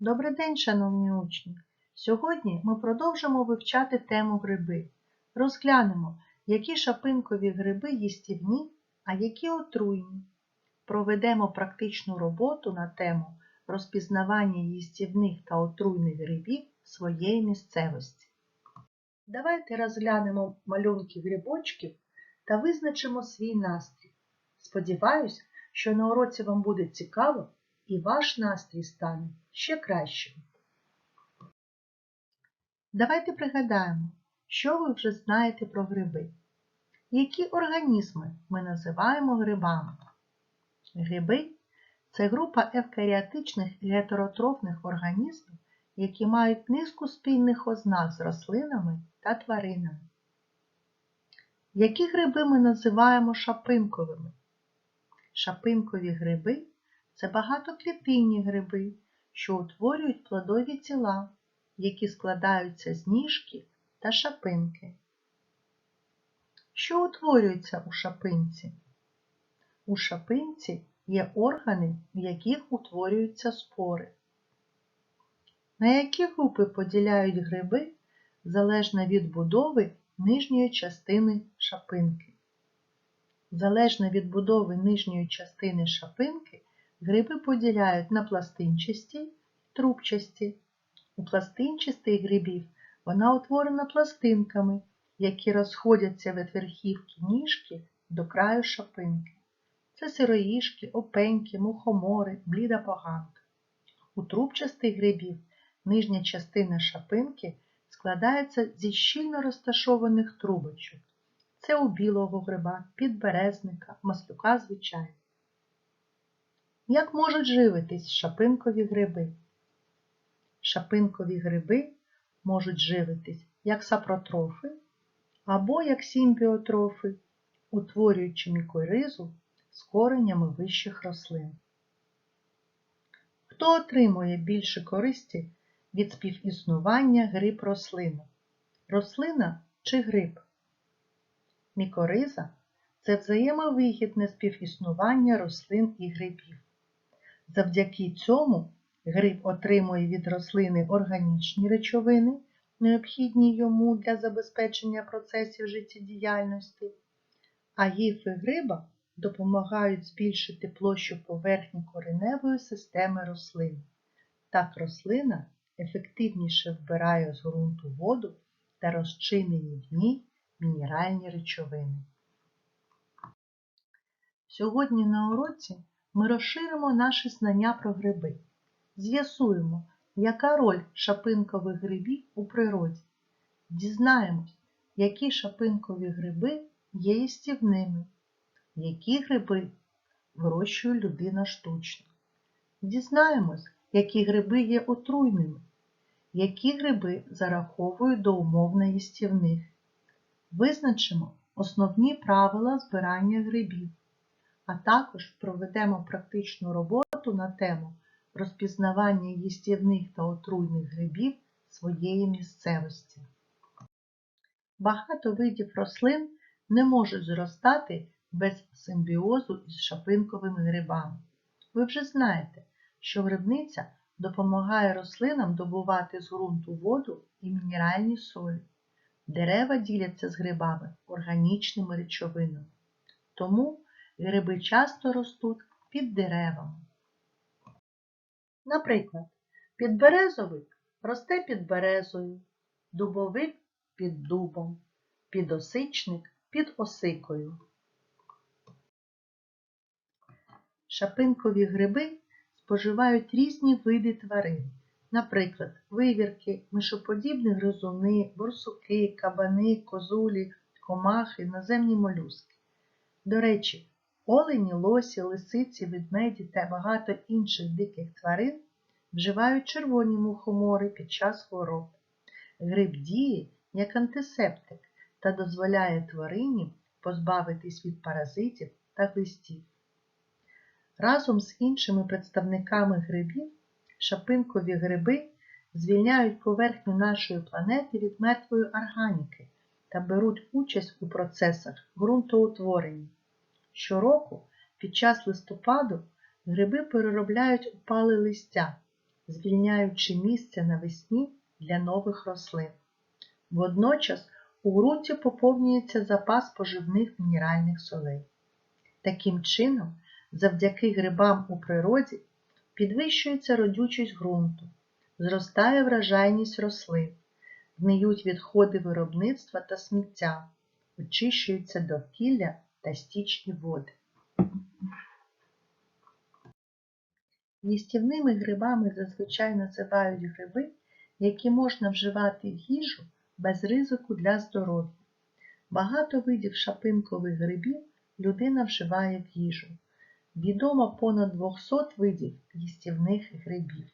Добрий день, шановні учні! Сьогодні ми продовжимо вивчати тему гриби. Розглянемо, які шапинкові гриби їстівні, а які отруйні. Проведемо практичну роботу на тему розпізнавання їстівних та отруйних грибів своєї місцевості. Давайте розглянемо малюнки грибочків та визначимо свій настрій. Сподіваюсь, що на уроці вам буде цікаво і ваш настрій стане ще кращим. Давайте пригадаємо, що ви вже знаєте про гриби. Які організми ми називаємо грибами? Гриби це група евкаріотичних гетеротрофних організмів, які мають низку спільних ознак з рослинами та тваринами. Які гриби ми називаємо шапинковими? Шапинкові гриби це багатоклітинні гриби, що утворюють плодові тіла, які складаються з ніжки та шапинки. Що утворюється у шапинці? У шапинці є органи, в яких утворюються спори. На які групи поділяють гриби залежно від будови нижньої частини шапинки. Залежно від будови нижньої частини шапинки, гриби поділяють на пластинчасті трубчасті. У пластинчастих грибів вона утворена пластинками, які розходяться від верхівки ніжки до краю шапинки. Це сироїжки, опеньки, мухомори, бліда поганка. У трубчастих грибів нижня частина шапинки складається зі щільно розташованих трубочок. Це у білого гриба, підберезника, маслюка звичайно. Як можуть живитись шапинкові гриби? Шапинкові гриби можуть живитись як сапротрофи або як симбіотрофи, утворюючи мікоризу з коренями вищих рослин. Хто отримує більше користі від співіснування гриб рослини? Рослина чи гриб? Мікориза це взаємовигідне співіснування рослин і грибів. Завдяки цьому гриб отримує від рослини органічні речовини, необхідні йому для забезпечення процесів життєдіяльності, а гіфи гриба допомагають збільшити площу поверхні кореневої системи рослин. Так рослина ефективніше вбирає з ґрунту воду та розчинені в ній мінеральні речовини. Сьогодні на уроці ми розширимо наші знання про гриби. З'ясуємо, яка роль шапинкових грибів у природі. Дізнаємось, які шапинкові гриби є їстівними, які гриби вирощує людина штучно. Дізнаємось, які гриби є отруйними, які гриби зараховують до умовно їстівних. Визначимо основні правила збирання грибів, а також проведемо практичну роботу на тему розпізнавання їстівних та отруйних грибів своєї місцевості. Багато видів рослин не можуть зростати без симбіозу із шапинковими грибами. Ви вже знаєте, що грибниця допомагає рослинам добувати з ґрунту воду і мінеральні солі. Дерева діляться з грибами органічними речовинами. Тому гриби часто ростуть під деревами. Наприклад, підберезовик росте під березою, дубовик під дубом, підосичник під осикою. Шапинкові гриби споживають різні види тварин, наприклад, вивірки, мишоподібні гризуни, борсуки, кабани, козулі, комахи, наземні молюски. До речі, олені, лосі, лисиці, ведмеді та багато інших диких тварин вживають червоні мухомори під час хвороб. Гриб діє як антисептик та дозволяє тварині позбавитись від паразитів та глистів. Разом з іншими представниками грибів шапинкові гриби звільняють поверхню нашої планети від мертвої органіки та беруть участь у процесах ґрунтоутворення. Щороку під час листопаду гриби переробляють опале листя, звільняючи місце навесні для нових рослин. Водночас у ґрунті поповнюється запас поживних мінеральних солей. Таким чином, завдяки грибам у природі підвищується родючість ґрунту, зростає вражайність рослин, гниють відходи виробництва та сміття, очищується довкілля та стічні. Їстівними грибами зазвичай називають гриби, які можна вживати в їжу без ризику для здоров'я. Багато видів шапинкових грибів людина вживає в їжу. Відомо понад 200 видів їстівних грибів.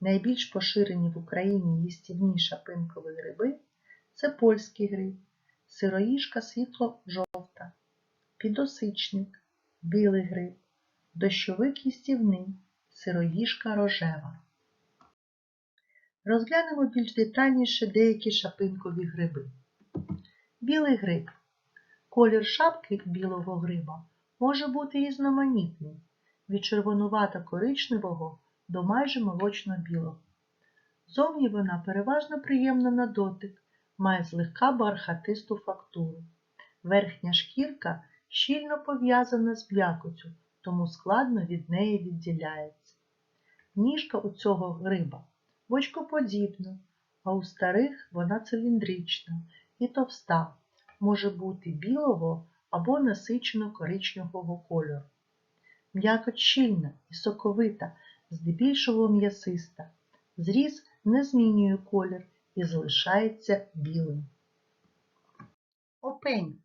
Найбільш поширені в Україні їстівні шапинкові гриби це польський гриб, сироїжка світло-жовта, підосичник, білий гриб, дощовик їстівний, сироїжка рожева. Розглянемо більш детальніше деякі шапинкові гриби. Білий гриб. Колір шапки білого гриба може бути різноманітний від червонувато-коричневого до майже молочно-білого. Зовні вона переважно приємна на дотик, має злегка бархатисту фактуру. Верхня шкірка щільно пов'язана з м'якоттю, тому складно від неї відділяється. Ніжка у цього гриба бочкоподібна, а у старих вона циліндрична і товста, може бути білого або насичено коричневого кольору. М'якоть щільна і соковита, здебільшого м'ясиста. Зріз не змінює колір і залишається білим. Опень.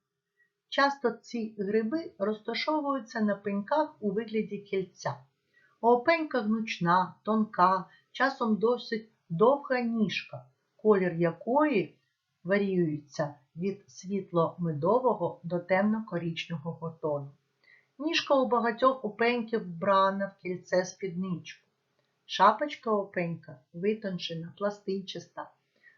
Часто ці гриби розташовуються на пеньках у вигляді кільця. Опенька гнучна, тонка, часом досить довга ніжка, колір якої варіюється від світло-медового до темно-корічневого тону. Ніжка у багатьох опеньків вбрана в кільце спідничку. Шапочка опенька витончена, пластичиста,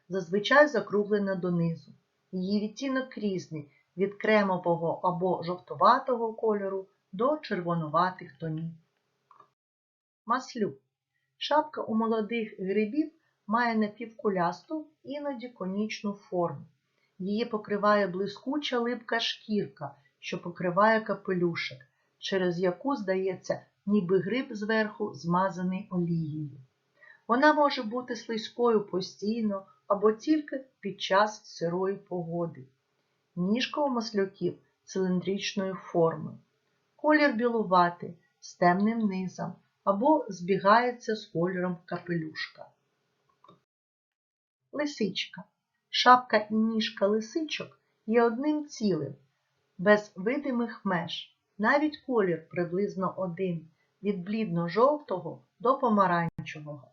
зазвичай закруглена донизу. Її відтінок різний від кремового або жовтуватого кольору до червонуватих тонів. Маслюк. Шапка у молодих грибів має напівкулясту, іноді конічну форму. Її покриває блискуча липка шкірка, що покриває капелюшок, через яку, здається, ніби гриб зверху змазаний олією. Вона може бути слизькою постійно або тільки під час сирої погоди. Ніжка у маслюків циліндричної форми. Колір білуватий з темним низом або збігається з кольором капелюшка. Лисичка. Шапка і ніжка лисичок є одним цілим, без видимих меж. Навіть колір приблизно один від блідно-жовтого до помаранчевого.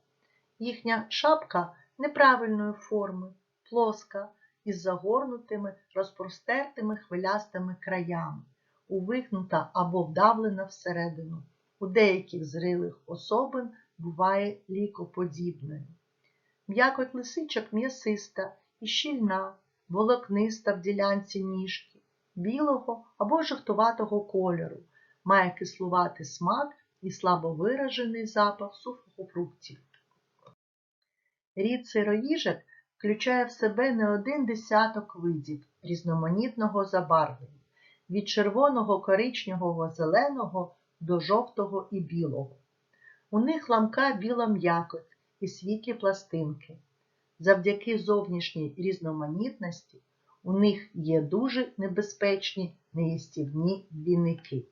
Їхня шапка неправильної форми, плоска, із загорнутими розпростертими хвилястими краями, увигнута або вдавлена всередину. У деяких зрилих особин буває лікоподібною. М'якоть лисичок м'ясиста і щільна, волокниста в ділянці ніжки, білого або жовтуватого кольору, має кислуватий смак і слабо виражений запах сухофруктів. Рід сироїжок включає в себе не один десяток видів різноманітного забарвлення, від червоного коричневого зеленого до жовтого і білого. У них ламка біла м'якоть і світлі пластинки. Завдяки зовнішній різноманітності у них є дуже небезпечні неїстівні двійники.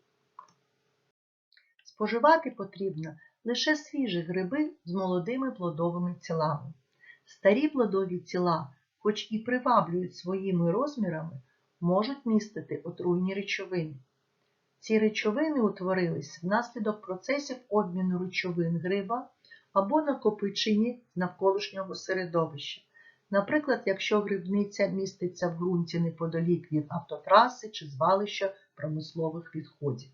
Споживати потрібно лише свіжі гриби з молодими плодовими тілами. Старі плодові тіла, хоч і приваблюють своїми розмірами, можуть містити отруйні речовини. Ці речовини утворились внаслідок процесів обміну речовин гриба або накопичені з навколишнього середовища. Наприклад, якщо грибниця міститься в ґрунті неподалік від автотраси чи звалища промислових відходів.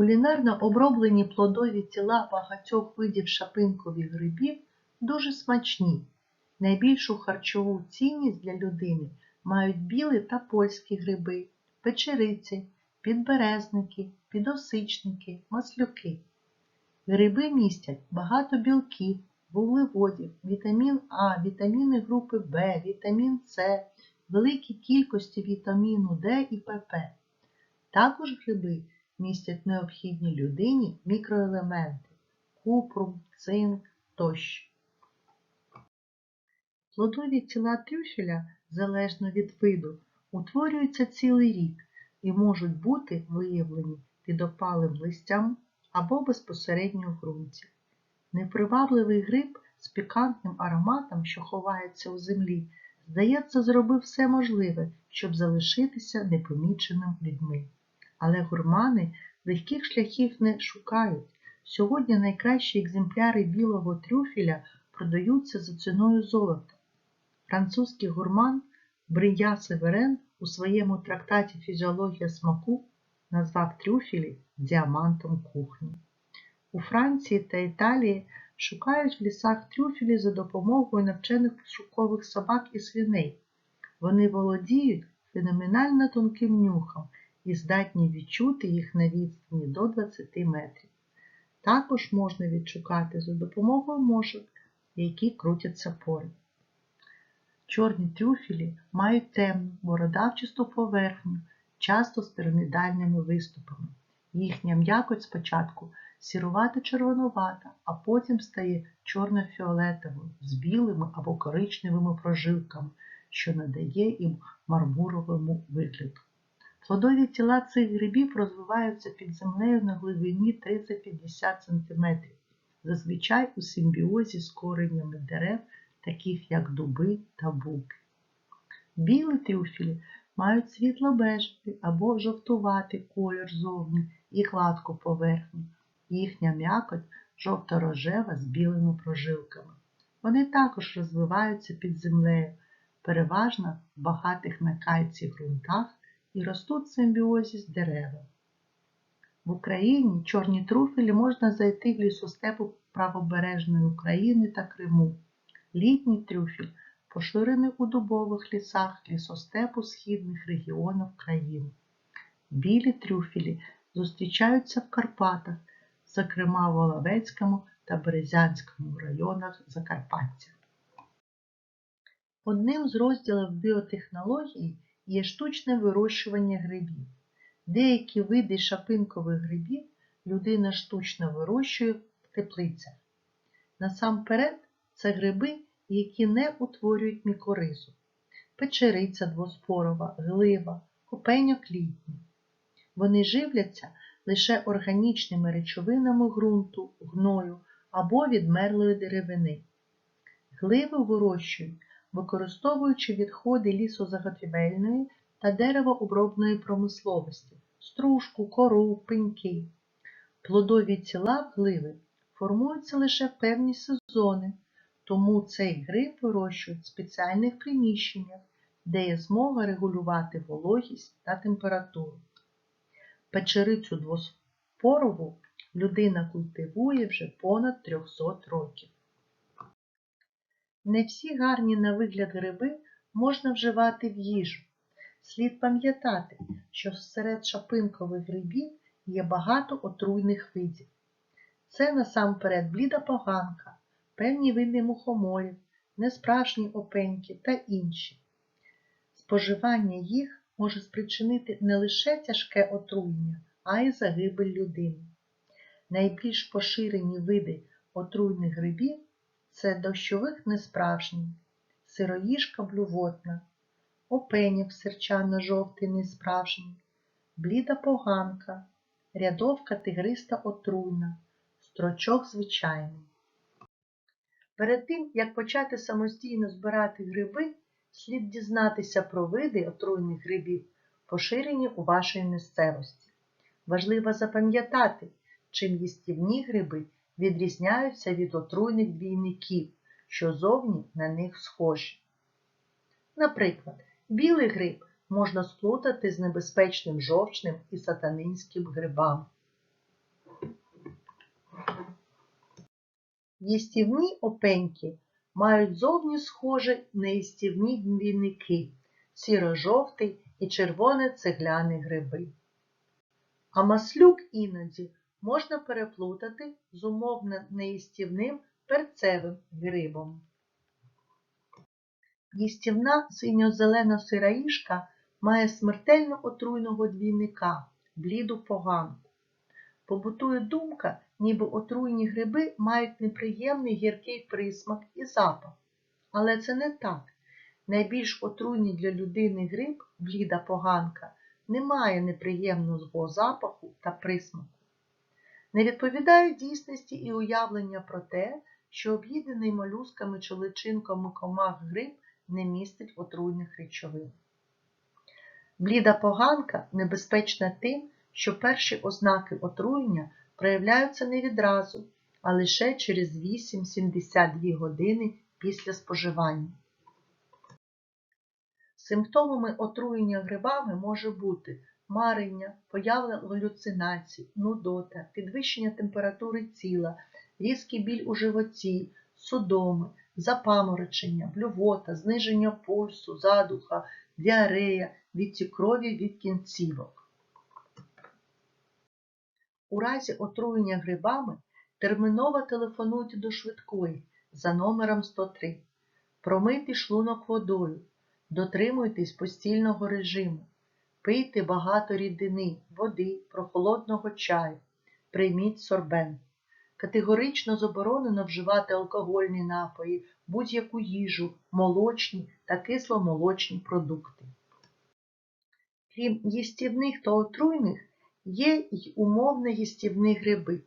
Кулінарно оброблені плодові тіла багатьох видів шапинкових грибів дуже смачні. Найбільшу харчову цінність для людини мають білі та польські гриби, печериці, підберезники, підосичники, маслюки. Гриби містять багато білків, вуглеводів, вітамін А, вітаміни групи В, вітамін С, великі кількості вітаміну Д і ПП. Також гриби містять необхідні людині мікроелементи купрум, цинк тощо. Плодові тіла трюфеля, залежно від виду, утворюються цілий рік і можуть бути виявлені під опалим листям або безпосередньо в ґрунті. Непривабливий гриб з пікантним ароматом, що ховається у землі, здається, зробив все можливе, щоб залишитися непоміченим людьми. Але гурмани легких шляхів не шукають. Сьогодні найкращі екземпляри білого трюфеля продаються за ціною золота. Французький гурман Брия Северен у своєму трактаті Фізіологія смаку назвав трюфелі діамантом кухні. У Франції та Італії шукають в лісах трюфелі за допомогою навчених пошукових собак і свиней. Вони володіють феноменально тонким нюхом і здатні відчути їх на відстані до 20 метрів. Також можна відшукати за допомогою мошок, які крутяться поряд. Чорні трюфелі мають темну, бородавчасту поверхню, часто з пірамідальними виступами. Їхня м'якоть спочатку сірувато-червонувата, а потім стає чорно-фіолетовою з білими або коричневими прожилками, що надає їм мармуровому вигляду. Плодові тіла цих грибів розвиваються під землею на глибині 30-50 см, зазвичай у симбіозі з коренями дерев, таких як дуби та буки. Білі трюфелі мають світло-бежевий або жовтуватий колір зовні і гладку поверхню. Їхня м'якоть жовто-рожева з білими прожилками. Вони також розвиваються під землею, переважно в багатих на кальцій ґрунтах і ростуть в симбіозі з деревом. В Україні чорні труфелі можна знайти в лісостепу правобережної України та Криму. Літній трюфель поширений у дубових лісах лісостепу східних регіонів країни. Білі трюфелі зустрічаються в Карпатах, зокрема в Оловецькому та Березянському районах Закарпаття. Одним з розділів біотехнології є штучне вирощування грибів. Деякі види шапинкових грибів людина штучно вирощує в теплицях. Насамперед, це гриби, які не утворюють мікоризу, печериця двоспорова, глива, копеньок літній. Вони живляться лише органічними речовинами ґрунту, гною або відмерлої деревини. Гливи вирощують, використовуючи відходи лісозаготівельної та деревообробної промисловості, стружку, кору, пеньки. Плодові тіла гливи формуються лише в певні сезони, тому цей гриб вирощують в спеціальних приміщеннях, де є змога регулювати вологість та температуру. Печерицю двоспорову людина культивує вже понад 300 років. Не всі гарні на вигляд гриби можна вживати в їжу. Слід пам'ятати, що серед шапинкових грибів є багато отруйних видів. Це насамперед бліда поганка, певні види мухоморів, несправжні опеньки та інші. Споживання їх може спричинити не лише тяжке отруєння, а й загибель людини. Найбільш поширені види отруйних грибів це дощовик несправжній, сироїжка блювотна, опенів серчано-жовтий несправжній, бліда поганка, рядовка тигриста отруйна, строчок звичайний. Перед тим, як почати самостійно збирати гриби, слід дізнатися про види отруйних грибів, поширені у вашій місцевості. Важливо запам'ятати, чим їстівні гриби відрізняються від отруйних двійників, що зовні на них схожі. Наприклад, білий гриб можна сплутати з небезпечним жовчним і сатанинським грибами. Їстівні опеньки мають зовні схожі на їстівні двійники, сіро-жовтий і червоне цегляні гриби. а маслюк іноді можна переплутати з умовно неїстівним перцевим грибом. Їстівна синьо-зелена сираїшка має смертельно отруйного двійника бліду поганку. Побутує думка, ніби отруйні гриби мають неприємний гіркий присмак і запах. Але це не так. Найбільш отруйний для людини гриб, бліда поганка, не має неприємного запаху та присмаку. Не відповідають дійсності і уявлення про те, що об'їдений молюсками чи личинками комах гриб не містить отруйних речовин. Бліда поганка небезпечна тим, що перші ознаки отруєння проявляються не відразу, а лише через 8-72 години після споживання. Симптомами отруєння грибами може бути марення, поява галюцинацій, нудота, підвищення температури тіла, різкий біль у животі, судоми, запаморочення, блювота, зниження пульсу, задуха, діарея, відтік крові від кінцівок. У разі отруєння грибами терміново телефонуйте до швидкої за номером 103. Промийте шлунок водою, дотримуйтесь постільного режиму, пийте багато рідини, води, прохолодного чаю, прийміть сорбен. Категорично заборонено вживати алкогольні напої, будь-яку їжу, молочні та кисломолочні продукти. Крім їстівних та отруйних, є й умовно їстівні гриби.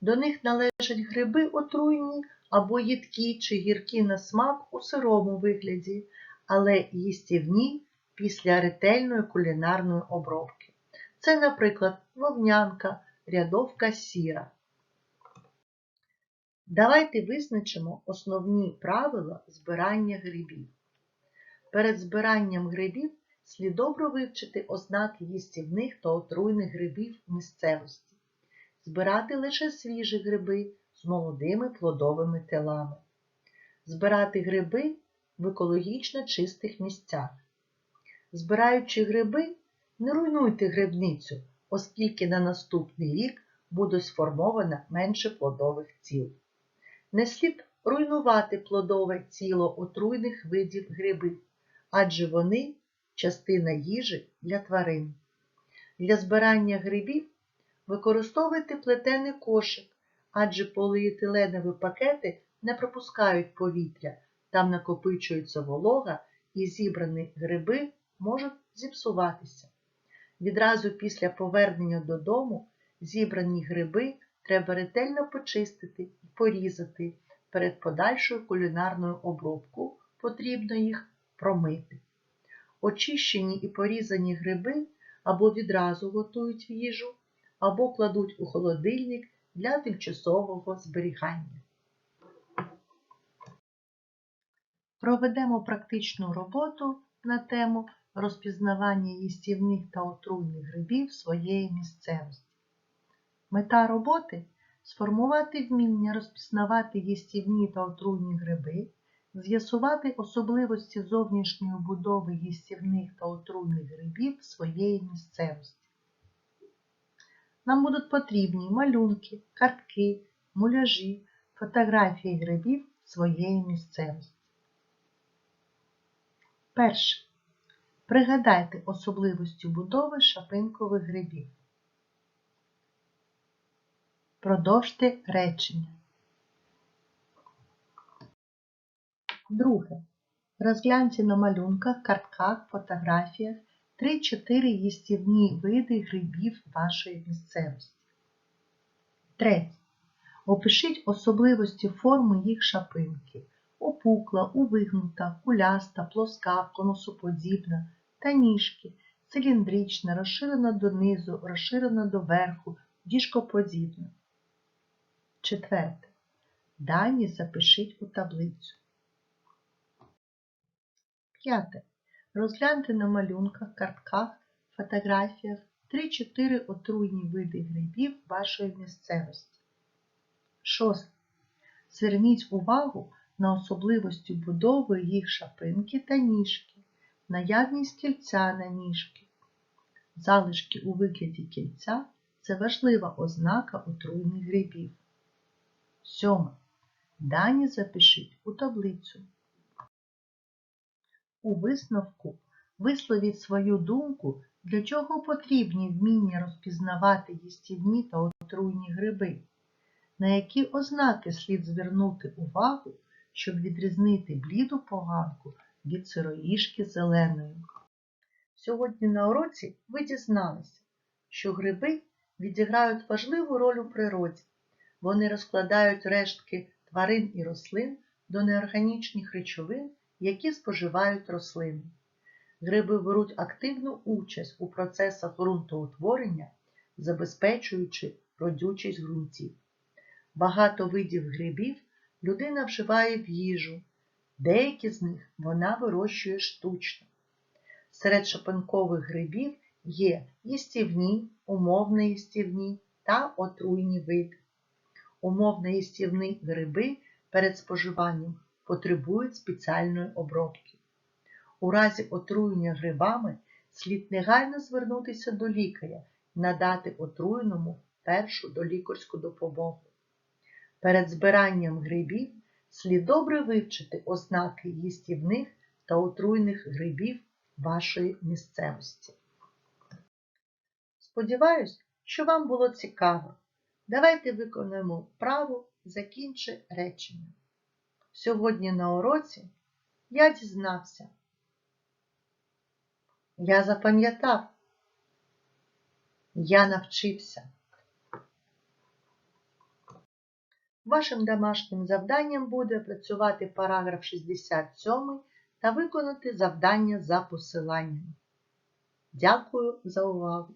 До них належать гриби отруйні або їдкі чи гіркі на смак у сирому вигляді, але їстівні після ретельної кулінарної обробки. Це, наприклад, вовнянка, рядовка сіра. Давайте визначимо основні правила збирання грибів. Перед збиранням грибів слід добре вивчити ознаки їстівних та отруйних грибів в місцевості, збирати лише свіжі гриби з молодими плодовими телами, збирати гриби в екологічно чистих місцях. Збираючи гриби, не руйнуйте грибницю, оскільки на наступний рік буде сформовано менше плодових тіл. Не слід руйнувати плодове тіло отруйних видів грибів, адже вони частина їжі для тварин. Для збирання грибів використовуйте плетений кошик, адже поліетиленові пакети не пропускають повітря, там накопичується волога і зібрані гриби можуть зіпсуватися. Відразу після повернення додому зібрані гриби треба ретельно почистити і порізати. Перед подальшою кулінарною обробкою потрібно їх промити. Очищені і порізані гриби або відразу готують в їжу, або кладуть у холодильник для тимчасового зберігання. Проведемо практичну роботу на тему розпізнавання їстівних та отруйних грибів своєї місцевості. Мета роботи сформувати вміння розпізнавати їстівні та отруйні гриби, з'ясувати особливості зовнішньої будови їстівних та отруйних грибів своєї місцевості. Нам будуть потрібні малюнки, картки, муляжі, фотографії грибів своєї місцевості. Перше. Пригадайте особливості будови шапинкових грибів. Продовжте речення. Друге. Розгляньте на малюнках, картках, фотографіях 3-4 їстівні види грибів вашої місцевості. Третє. Опишіть особливості форми їх шапинки. Опукла, увигнута, куляста, плоска, конусоподібна та ніжки, циліндрична, розширена донизу, розширена доверху, діжкоподібна. Четверте. Дані запишіть у таблицю. П'яте. Розгляньте на малюнках, картках, фотографіях 3-4 отруйні види грибів вашої місцевості. Шосте. Зверніть увагу на особливості будови їх шапинки та ніжки, наявність кільця на ніжки, залишки у вигляді кільця це важлива ознака отруйних грибів. Сьоме. Дані запишіть у таблицю. У висновку висловіть свою думку, для чого потрібні вміння розпізнавати їстівні та отруйні гриби, на які ознаки слід звернути увагу, щоб відрізнити бліду поганку від сироїшки зеленої. Сьогодні на уроці ви дізналися, що гриби відіграють важливу роль у природі. Вони розкладають рештки тварин і рослин до неорганічних речовин, які споживають рослини. Гриби беруть активну участь у процесах ґрунтоутворення, забезпечуючи родючість ґрунтів. Багато видів грибів людина вживає в їжу, деякі з них вона вирощує штучно. Серед шапинкових грибів є їстівні, умовно їстівні та отруйні види. Умовно їстівні гриби перед споживанням потребують спеціальної обробки. У разі отруєння грибами слід негайно звернутися до лікаря надати отруєному першу долікарську допомогу. Перед збиранням грибів слід добре вивчити ознаки їстівних та отруйних грибів вашої місцевості. Сподіваюсь, що вам було цікаво. Давайте виконаємо вправу «Закінчи речення. Сьогодні на уроці я дізнався. Я запам'ятав. Я навчився. Вашим домашнім завданням буде працювати параграф 67 та виконати завдання за посиланням. Дякую за увагу!